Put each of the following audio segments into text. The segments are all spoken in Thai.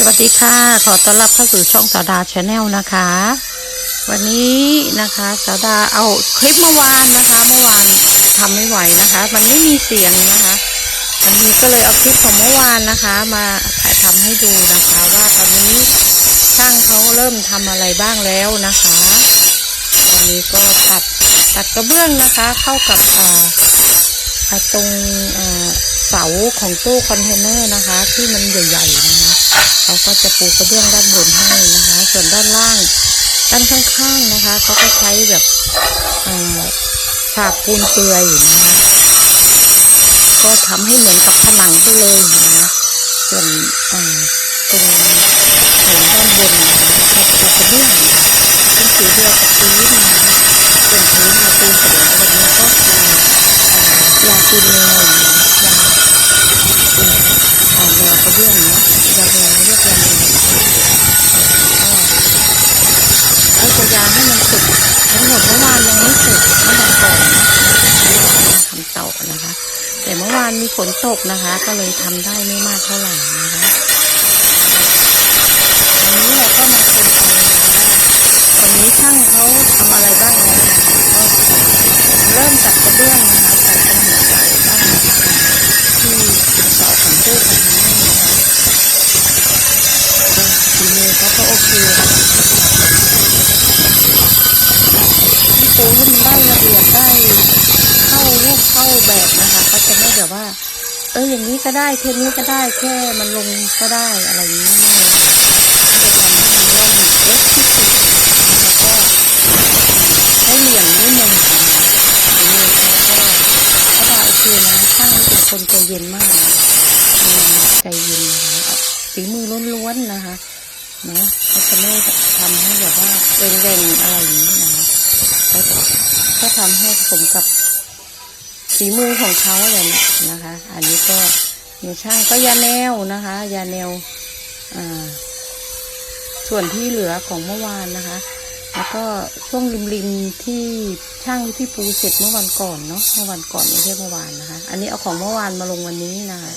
สวัสดีค่ะ ขอต้อนรับเข้าสู่ช่องสาวดาชาแนลนะคะ วันนี้นะคะสาวดาเอาคลิปเมื่อวานนะคะ เมื่อวานทำไม่ไหวนะคะ มันไม่มีเสียงนะคะ วันนี้ก็เลยเอาคลิปของเมื่อวานนะคะ มาถ่ายทำให้ดูนะคะ ว่าตอนนี้ช่างเขาเริ่มทำอะไรบ้างแล้วนะคะ ตอนนี้ก็ตัดตัดกระเบื้องนะคะ เข้ากับอ่าตรงเสาของตู้คอนเทนเนอร์นะคะ ที่มันใหญ่ๆ เขาก็จะปูกระเบื้องด้านบนให้นะคะ ส่วนด้านล่าง ด้านข้างๆนะคะ เขาก็ใช้แบบฉาบปูนเปลือยนะคะ ก็ทำให้เหมือนกับผนังไปเลยนะคะส่วนตรงโถงด้านบนนะคะก็ปูกระเบื้องนะคะเป็นสีเดียวกับพื้นนะคะส่วนพื้นมีปูเสร็จแล้ววันนี้ก็คือยาปูนแนวนะคะยาปูนอ่าแนวกระเบื้องเนาะยาแนวเรียกยาแนวก็ก็จะยาให้มันสุกทั้งหมดเมื่อวานยังไม่เสร็จเมื่อวันก่อนเนาะทำต่อนะคะ แต่เมื่อวานมี ฝนตกนะคะ ก็เลยทำได้ไม่มากเท่าไหร่นะคะวันนี้เราก็มาชมกันนะคะว่าวันนี้ช่างเขาทำอะไรบ้างแล้วนะคะก็เริ่มตัดกระเบื้องนะคะใส่ตรงหัวเสาบ้างที่เสาของตู้คอนเทนเนอร์นะคะก็ฝีมือเขาก็โอเคที่ปูให้มันได้ละเอียดได้เข้ารูปเข้าแบบนะคะเขาจะไม่แบบว่า เอออย่างนี้ก็ได้เทนี้ก็ได้แค่มันลงก็ได้อะไรอย่างนี้ไม่นะคะก็จะทำให้มันร่องเอ๊ะที่สุดแล้วก็ใช้เหลี่ยมด้วยมือนะคะฝีมือเขาก็ก็ได้โอเคนะช่างนี่เป็นคนใจเย็นมากนะคะอืมใจเย็นนะคะฝีมือล้วนๆนะคะเนาะเขาจะไม่ทำให้แบบว่าเร่งๆอะไรอย่างนี้นะคะก็ก็ทำให้สมกับ ฝีมือของเขาเลยนะคะ อันนี้ก็มีช่างก็ยาแนวนะคะ ยาแนวอ่าส่วนที่เหลือของเมื่อวานนะคะ แล้วก็ช่วงริมริมๆที่ช่างที่ปูเสร็จเมื่อวันก่อนเนาะเมื่อวันก่อนไม่ใช่เมื่อวานนะคะ อันนี้เอาของเมื่อวานมาลงวันนี้นะคะ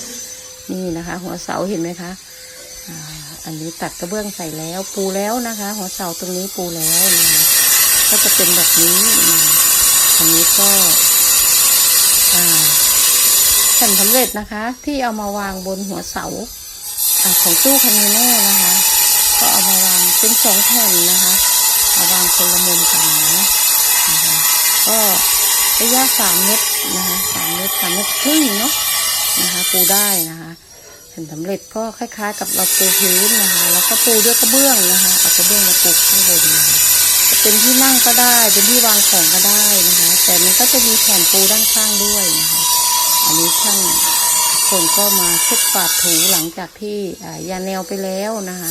นี่นะคะ หัวเสาเห็นไหมคะอันนี้ตัดกระเบื้องใส่แล้วปูแล้วนะคะ หัวเสาตรงนี้ปูแล้วนะคะก็จะเป็นแบบนี้นะอันนี้ก็ แผ่นสำเร็จนะคะ ที่เอามาวางบนหัวเสาอของตู้คอนเทนเนอร์นะคะ ก็เอามาวางเป็นสองแผ่นนะคะเอาวางคนละมุมกันนะนะคะก็ระยะสามเมตรนะคะสามเมตรสามเมตรครึ่งเนาะนะคะ ปูได้นะคะแผ่นสำเร็จก็คล้ายๆ กับเราปูพื้นนะคะ แล้วก็ปูด้วยกระเบื้องนะคะเอากระเบื้องมาปูข้างบนนะคะ เป็นที่นั่งก็ได้ เป็นที่วางของก็ได้นะคะ แต่มันก็จะมีแผ่นปูด้านข้างด้วยนะคะ อันนี้ช่างคนก็มาเช็ดฝาดถูหลังจากที่ยาแนวไปแล้วนะคะ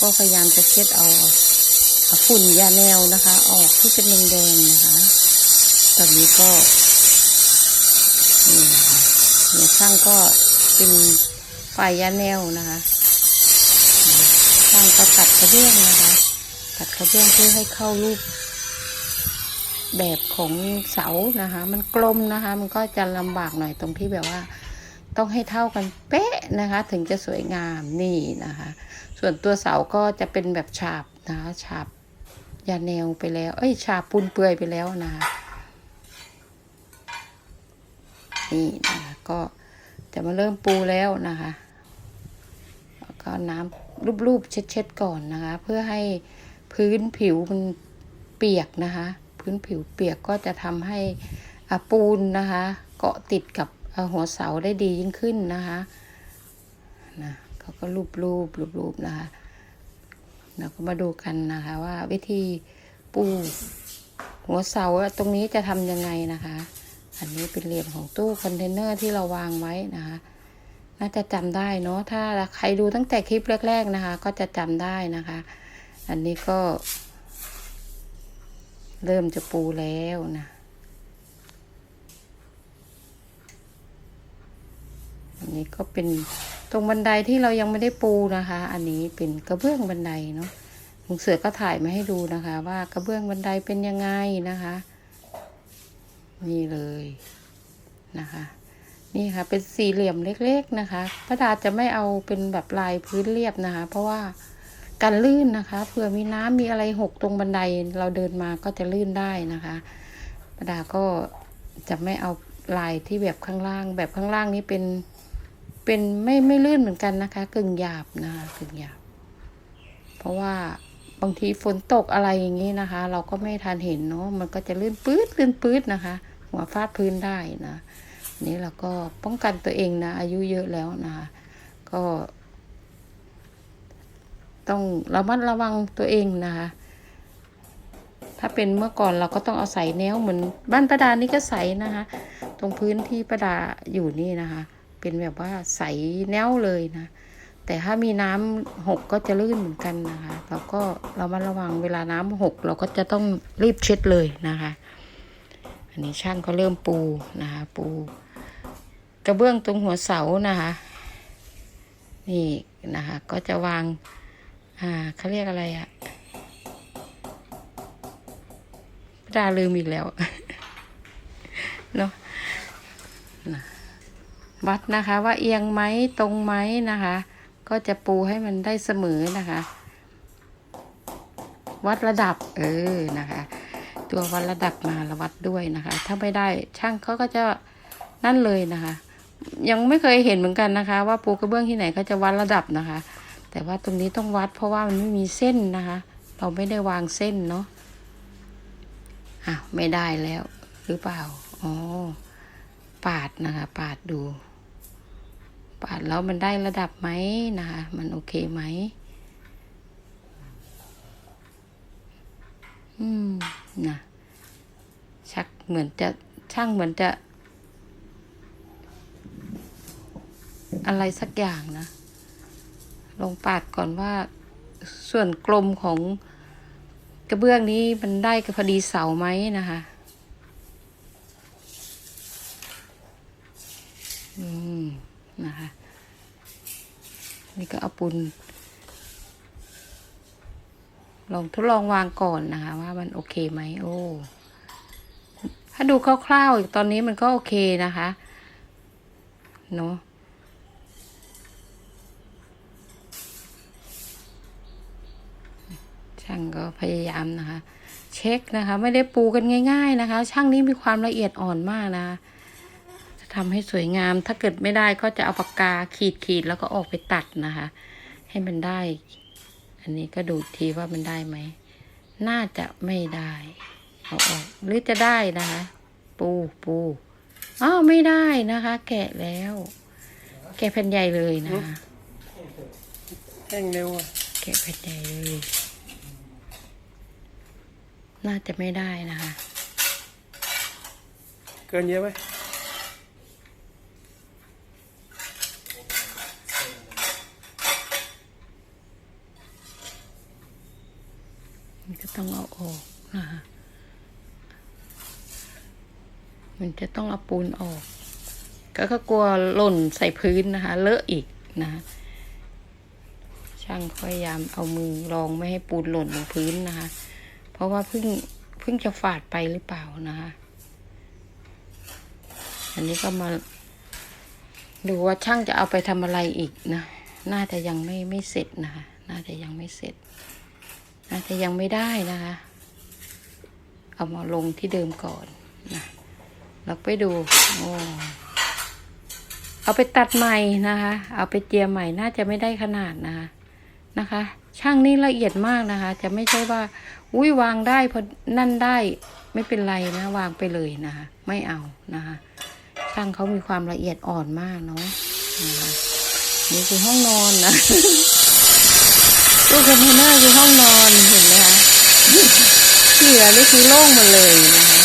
ก็พยายามจะเช็ดเอาเอาฝุ่นยาแนวนะคะ ออกที่เป็นแดงๆนะคะ ตอนนี้ก็นี่นะคะเนี่ยช่างก็เป็นฝ่ายยาแนวนะคะช่างก็ตัดกระเบื้องนะคะ ตัดกระเบื้องเพื่อให้เข้ารูป แบบของเสานะคะ มันกลมนะคะ มันก็จะลำบากหน่อยตรงที่แบบว่า ต้องให้เท่ากันเป๊ะนะคะ ถึงจะสวยงามนี่นะคะ ส่วนตัวเสาก็จะเป็นแบบฉาบนะคะฉาบยาแนวไปแล้ว เอ้ยฉาบปูนเปื่อยไปแล้วนะคะนี่นะคะก็จะมาเริ่มปูแล้วนะคะ แล้วก็น้ำรูปๆเช็ดๆก่อนนะคะ เพื่อให้ พื้นผิวมันเปียกนะคะ พื้นผิวเปียกก็จะทำให้อะปูนนะคะ เกาะติดกับหัวเสาได้ดียิ่งขึ้นนะคะนะเขาก็รูปรูปรูปรูปนะคะเราก็มาดูกันนะคะว่าวิธีปูหัวเสาตรงนี้จะทำยังไงนะคะ อันนี้เป็นเหลี่ยมของตู้คอนเทนเนอร์ที่เราวางไว้นะคะ น่าจะจำได้เนาะถ้าใครดูตั้งแต่คลิปแรก ๆนะคะ ก็จะจำได้นะคะ อันนี้ก็ เริ่มจะปูแล้วนะ อันนี้ก็เป็นตรงบันไดที่เรายังไม่ได้ปูนะคะ อันนี้เป็นกระเบื้องบันไดเนาะลุงเสือก็ถ่ายมาให้ดูนะคะ ว่ากระเบื้องบันไดเป็นยังไงนะคะ นี่เลยนะคะ นี่ค่ะ เป็นสี่เหลี่ยมเล็ก ๆนะคะพระดาจะไม่เอาเป็นแบบลายพื้นเรียบนะคะ เพราะว่า กันลื่นนะคะเผื่อมีน้ำมีอะไรหกตรงบันไดเราเดินมาก็จะลื่นได้นะคะพระดาก็จะไม่เอาลายที่แบบข้างล่าง แบบข้างล่างนี้เป็นเป็นไม่ไม่ลื่นเหมือนกันนะคะกึ่งหยาบนะคะกึ่งหยาบ เพราะว่าบางทีฝนตกอะไรอย่างนี้นะคะ เราก็ไม่ทันเห็นเนาะมันก็จะลื่นปื๊ดลื่นปื๊ดนะคะ หัวฟาดพื้นได้นะนี่เราก็ป้องกันตัวเองนะ อายุเยอะแล้วนะคะก็ ต้องระมัดระวังตัวเองนะคะ ถ้าเป็นเมื่อก่อนเราก็ต้องเอาใส่แนวเหมือนบ้านประดานี่ก็ใสนะคะ ตรงพื้นที่ประดาอยู่นี่นะคะ เป็นแบบว่าใสแนวเลยนะ แต่ถ้ามีน้ำหกก็จะลื่นเหมือนกันนะคะ เราก็เรามาระวังเวลาน้ำหกเราก็จะต้องรีบเช็ดเลยนะคะ อันนี้ช่างก็เริ่มปูนะคะปูกระเบื้องตรงหัวเสานะคะ นี่นะคะ ก็จะวาง อ่าเขาเรียกอะไรอะดาลืมอีกแล้วเนาะวัดนะคะ ว่าเอียงไหมตรงไหมนะคะ ก็จะปูให้มันได้เสมอนะคะ วัดระดับ เออนะคะ ตัววัดระดับมาระวัดด้วยนะคะ ถ้าไม่ได้ช่างเขาก็จะนั่นเลยนะคะ ยังไม่เคยเห็นเหมือนกันนะคะ ว่าปูกระเบื้องที่ไหนเขาจะวัดระดับนะคะ แต่ว่าตรงนี้ต้องวัดเพราะว่ามันไม่มีเส้นนะคะ เราไม่ได้วางเส้นเนาะอ้าวไม่ได้แล้วหรือเปล่าอ๋อปาดนะคะ ปาดดู ปาดแล้วมันได้ระดับไหมนะคะ มันโอเคไหมอืมนะชักเหมือนจะช่างเหมือนจะ อะไรสักอย่างนะ ลองปาดก่อนว่าส่วนกลมของกระเบื้องนี้มันได้กับพอดีเสาไหมนะคะอืมนะคะ นี่ก็เอาปุนลองทดลองวางก่อนนะคะ ว่ามันโอเคไหมโอ้ถ้าดูคร่าวๆตอนนี้มันก็โอเคนะคะเนาะ ช่างก็พยายามนะคะ เช็คนะคะ ไม่ได้ปูกันง่าย ๆนะคะ ช่างนี้มีความละเอียดอ่อนมากนะคะจะทำให้สวยงาม ถ้าเกิดไม่ได้ก็จะเอาปากกาขีดขีดๆแล้วก็ออกไปตัดนะคะ ให้มันได้ อันนี้ก็ดูทีว่ามันได้ไหม น่าจะไม่ได้เอาออกหรือจะได้นะคะ ปูปูอ้าวไม่ได้นะคะ แกะแล้ว แกะแผ่นใหญ่เลยนะคะแห้งเร็วอะแกะแผ่นใหญ่เลย น่าจะไม่ได้นะคะ เกินเยอะไหมมันก็ต้องเอาออกนะคะมันจะต้องเอาปูนออก ก็ก็กลัวหล่นใส่พื้นนะคะ เลอะอีกนะคะช่างพยายามเอามือรองไม่ให้ปูนหล่นลงพื้นนะคะ เพราะว่าเพิ่งเพิ่งจะฝาดไปหรือเปล่านะคะ อันนี้ก็มาดูว่าช่างจะเอาไปทำอะไรอีกนะ น่าจะยังไม่ไม่เสร็จนะคะ น่าจะยังไม่เสร็จ น่าจะยังไม่ได้นะคะ เอามาลงที่เดิมก่อนนะเราไปดู โอ้เอาไปตัดใหม่นะคะ เอาไปเจียใหม่น่าจะไม่ได้ขนาดนะคะ นะคะ ช่างนี่ละเอียดมากนะคะ จะไม่ใช่ว่า อุ้ยวางได้พอนั่นได้ไม่เป็นไรนะ วางไปเลยนะคะ ไม่เอานะคะ ช่างเขามีความละเอียดอ่อนมากเนาะนะคะนี่คือห้องนอนนะตู้คอนเทนเนอร์คือห้องนอนเห็นไหมคะที่เหลือนี่คือโล่งหมดเลยนะคะ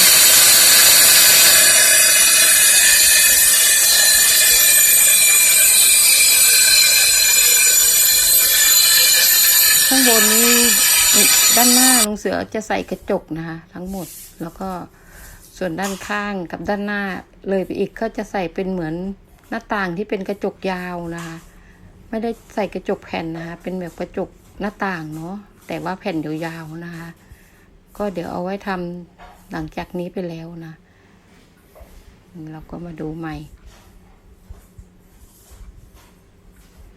ข้างบนนี้ด้านหน้าลุงเสือจะใส่กระจกนะคะ ทั้งหมดแล้วก็ส่วนด้านข้างกับด้านหน้าเลยไปอีกก็จะใส่เป็นเหมือนหน้าต่างที่เป็นกระจกยาวนะคะ ไม่ได้ใส่กระจกแผ่นนะคะ เป็นแบบกระจกหน้าต่างเนาะแต่ว่าแผ่นยาวๆนะคะ ก็เดี๋ยวเอาไว้ทำหลังจากนี้ไปแล้วนะ เราก็มาดูใหม่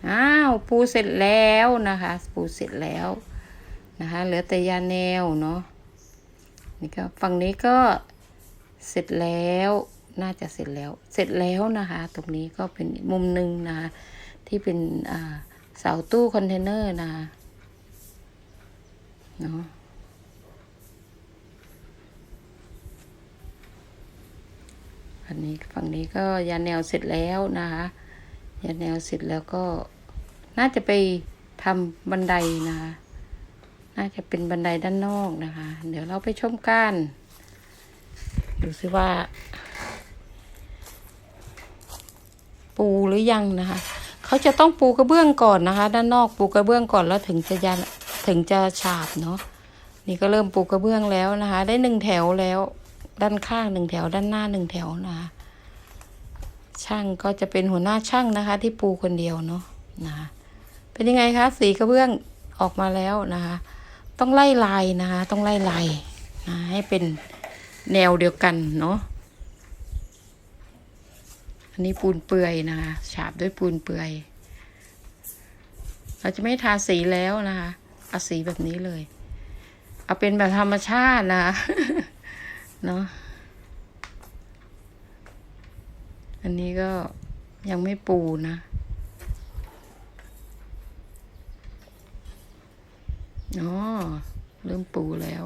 อ้าวปูเสร็จแล้วนะคะ ปูเสร็จแล้วนะคะ เหลือแต่ยาแนวเนาะนี่ก็ฝั่งนี้ก็เสร็จแล้วน่าจะเสร็จแล้วเสร็จแล้วนะคะ ตรงนี้ก็เป็นมุมหนึ่งนะคะที่เป็นเสาตู้คอนเทนเนอร์นะคะเนาะอันนี้ฝั่งนี้ก็ยาแนวเสร็จแล้วนะคะ ยาแนวเสร็จแล้วก็น่าจะไปทำบันไดนะคะ น่าจะเป็นบันไดด้านนอกนะคะ เดี๋ยวเราไปชมกันดูซิว่า ปูหรือยังนะคะ เขาจะต้องปูกระเบื้องก่อนนะคะ ด้านนอกปูกระเบื้องก่อนแล้วถึงจะยันถึงจะฉาบเนาะนี่ก็เริ่มปูกระเบื้องแล้วนะคะ ได้หนึ่งแถวแล้ว ด้านข้างหนึ่งแถว ด้านหน้าหนึ่งแถวนะคะ ช่างก็จะเป็นหัวหน้าช่างนะคะ ที่ปูคนเดียวเนาะนะคะเป็นยังไงคะสีกระเบื้องออกมาแล้วนะคะ ต้องไล่ลายนะคะ ต้องไล่ลายนะให้เป็นแนวเดียวกันเนาะอันนี้ปูนเปื่อยนะคะฉาบด้วยปูนเปื่อย เราจะไม่ทาสีแล้วนะคะเอาสีแบบนี้เลย เอาเป็นแบบธรรมชาตินะคะเนาะ อันนี้ก็ยังไม่ปูนะอ๋อเริ่มปูแล้ว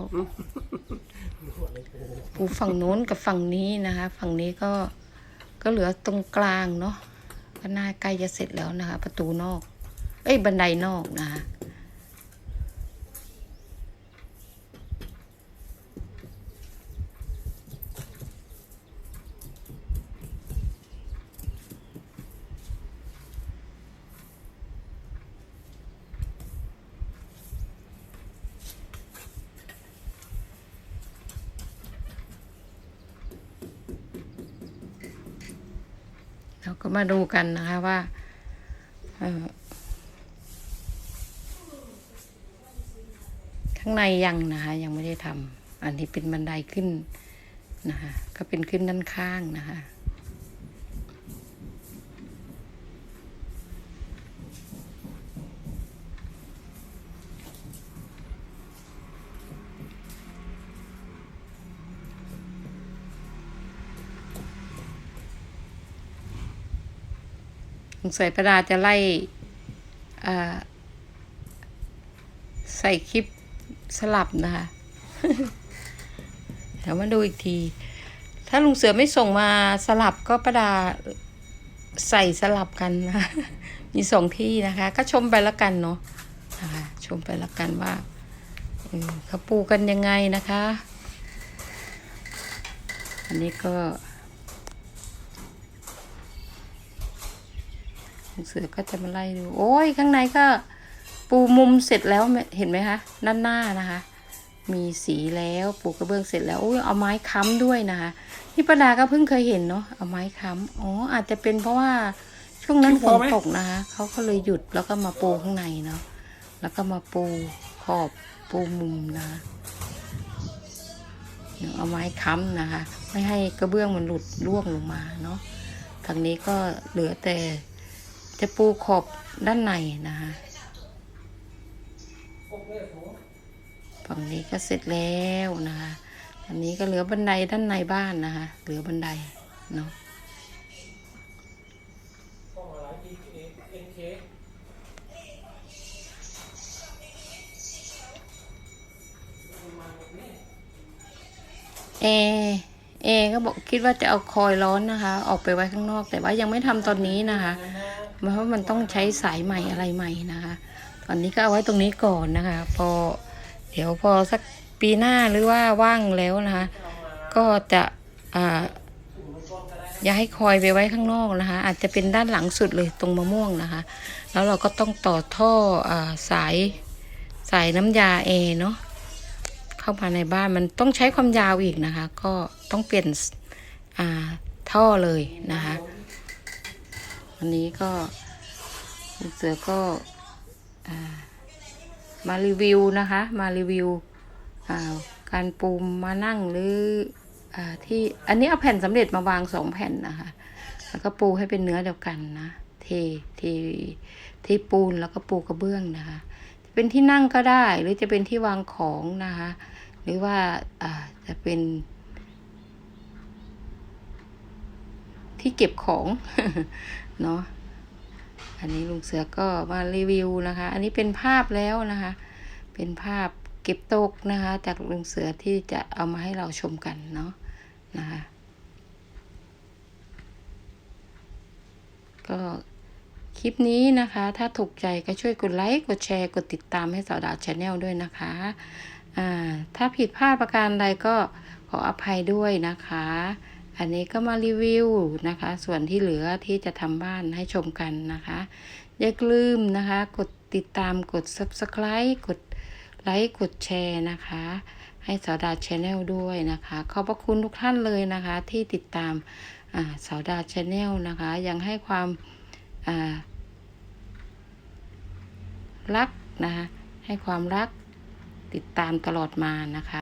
ปูฝั่งโน้นกับฝั่งนี้นะคะ ฝั่งนี้ก็ก็เหลือตรงกลางเนาะก็น่าใกล้จะเสร็จแล้วนะคะ ประตูนอก เอ้ยบันไดนอกนะคะ เราก็มาดูกันนะคะว่าข้างในยังนะคะ ยังไม่ได้ทำอันนี้เป็นบันไดขึ้นนะคะ ก็เป็นขึ้นด้านข้างนะคะ สงสัยประดาจะไล่ใส่คลิปสลับนะคะเดี๋ยวมาดูอีกที ถ้าลุงเสือไม่ส่งมาสลับก็ประดาใส่สลับกันนะมีสองที่นะคะ ก็ชมไปแล้วกันเนาะนะคะชมไปแล้วกันว่าเขาปูกันยังไงนะคะ อันนี้ก็ ลุงเสือก็จะมาไล่ดู โอ้ยข้างในก็ปูมุมเสร็จแล้วเห็นไหมคะด้านหน้านะคะ มีสีแล้วปูกระเบื้องเสร็จแล้วโอ้ยเอาไม้ค้ำด้วยนะคะนี่ประดาก็เพิ่งเคยเห็นเนาะเอาไม้ค้ำอ๋ออาจจะเป็นเพราะว่าช่วงนั้นฝนตกนะคะเขาก็เลยหยุดแล้วก็มาปูข้างในเนาะแล้วก็มาปูขอบปูมุมนะคะเดี๋ยวเอาไม้ค้ำนะคะ ไม่ให้กระเบื้องมันหลุดร่วงลงมาเนาะทางนี้ก็เหลือแต่ จะปูขอบด้านในนะคะฝั่งนี้ก็เสร็จแล้วนะคะอันนี้ก็เหลือบันไดด้านในบ้านนะคะ เหลือบันไดเนาะเอ เอก็บอกคิดว่าจะเอาคอยร้อนนะคะ ออกไปไว้ข้างนอก แต่ว่ายังไม่ทำตอนนี้นะคะเพราะมันต้องใช้สายใหม่อะไรใหม่นะคะ ตอนนี้ก็เอาไว้ตรงนี้ก่อนนะคะ พอเดี๋ยวพอสักปีหน้าหรือว่าว่างแล้วนะคะ ก็จะอ่าย้ายคอยไปไว้ข้างนอกนะคะ อาจจะเป็นด้านหลังสุดเลยตรงมะม่วงนะคะ แล้วเราก็ต้องต่อท่ออสายสายน้ำยาเอเนาะ เข้ามาในบ้านมันต้องใช้ความยาวอีกนะคะ ก็ต้องเปลี่ยนท่อเลยนะคะวันนี้ก็เสือก็มารีวิวนะคะ มารีวิวการปูมานั่งหรืออที่อันนี้เอาแผ่นสำเร็จมาวางสองแผ่นนะคะ แล้วก็ปูให้เป็นเนื้อเดียวกันนะเทเทเทปูนแล้วก็ปูกระเบื้องนะคะ เป็นที่นั่งก็ได้ หรือจะเป็นที่วางของนะคะ หรือว่าอาจะเป็น ที่เก็บของเนาะอันนี้ลุงเสือก็มารีวิวนะคะ อันนี้เป็นภาพแล้วนะคะ เป็นภาพเก็บตกนะคะ จากลุงเสือที่จะเอามาให้เราชมกันเนาะนะคะ ก็ คลิปนี้นะคะ ถ้าถูกใจก็ช่วยกดไลค์กดแชร์ กดติดตามให้สาวดาวชาแนลด้วยนะคะอ่าถ้าผิดพลาดประการใดก็ขออภัยด้วยนะคะ อันนี้ก็มารีวิวนะคะ ส่วนที่เหลือที่จะทำบ้านให้ชมกันนะคะ อย่าลืมนะคะ กดติดตามกด subscribe กดไลค์กดแชร์นะคะ ให้สาวดาวชาแนลด้วยนะคะ ขอบพระคุณทุกท่านเลยนะคะ ที่ติดตามอ่าสาวดาวชาแนลนะคะ ยังให้ความ รักนะคะให้ความรักติดตามตลอดมานะคะ